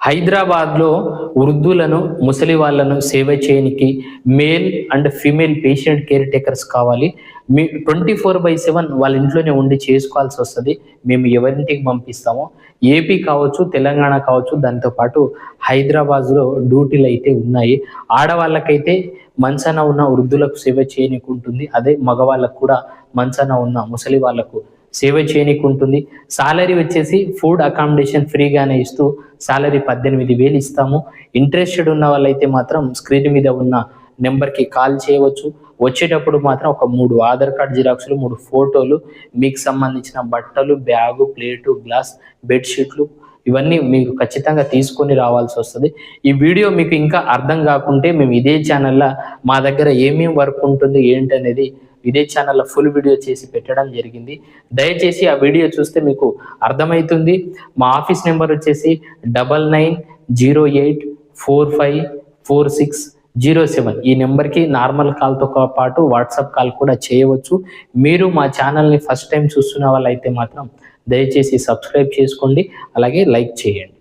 హైదరాబాద్లో వృద్ధులను ముసలి వాళ్ళను సేవ చేయనికి male and female patient caretakers కావాలి. మీ ట్వంటీ ఫోర్ బై సెవెన్ వాళ్ళ ఇంట్లోనే ఉండి చేసుకోవాల్సి వస్తుంది. మేము ఎవరింటికి పంపిస్తామో ఏపీ కావచ్చు తెలంగాణ కావచ్చు దాంతోపాటు హైదరాబాద్లో డ్యూటీలు అయితే ఉన్నాయి. ఆడవాళ్ళకైతే మంచాన ఉన్న వృద్ధులకు సేవ చేయనికి ఉంటుంది. అదే మగవాళ్ళకు కూడా మంచాన ఉన్న ముసలి వాళ్ళకు సేవ చేయనీకి ఉంటుంది సాలరీ వచ్చేసి ఫుడ్ అకామిడేషన్ ఫ్రీగానే ఇస్తూ సాలరీ పద్దెనిమిది వేలు ఇస్తాము. ఇంట్రెస్టెడ్ ఉన్న వాళ్ళైతే మాత్రం స్క్రీన్ మీద ఉన్న నెంబర్కి కాల్ చేయవచ్చు. వచ్చేటప్పుడు మాత్రం ఒక మూడు ఆధార్ కార్డ్ జిరాక్స్లు మూడు ఫోటోలు మీకు సంబంధించిన బట్టలు బ్యాగు ప్లేటు గ్లాస్ బెడ్షీట్లు ఇవన్నీ మీకు ఖచ్చితంగా తీసుకొని రావాల్సి వస్తుంది. ఈ వీడియో మీకు ఇంకా అర్థం కాకుంటే మేము ఇదే ఛానల్లో మా దగ్గర ఏమేం వర్క్ ఉంటుంది ఏంటనేది ఇదే ఛానల్లో ఫుల్ వీడియో చేసి పెట్టడం జరిగింది. దయచేసి ఆ వీడియో చూస్తే మీకు అర్థమవుతుంది మా ఆఫీస్ నెంబర్ వచ్చేసి double nine zero eight four five four six zero seven. ఈ నెంబర్కి నార్మల్ కాల్తో పాటు వాట్సాప్ కాల్ కూడా చేయవచ్చు. మీరు మా ఛానల్ని ఫస్ట్ టైం చూస్తున్న వాళ్ళైతే మాత్రం దయచేసి సబ్స్క్రైబ్ చేసుకోండి. అలాగే లైక్ చేయండి.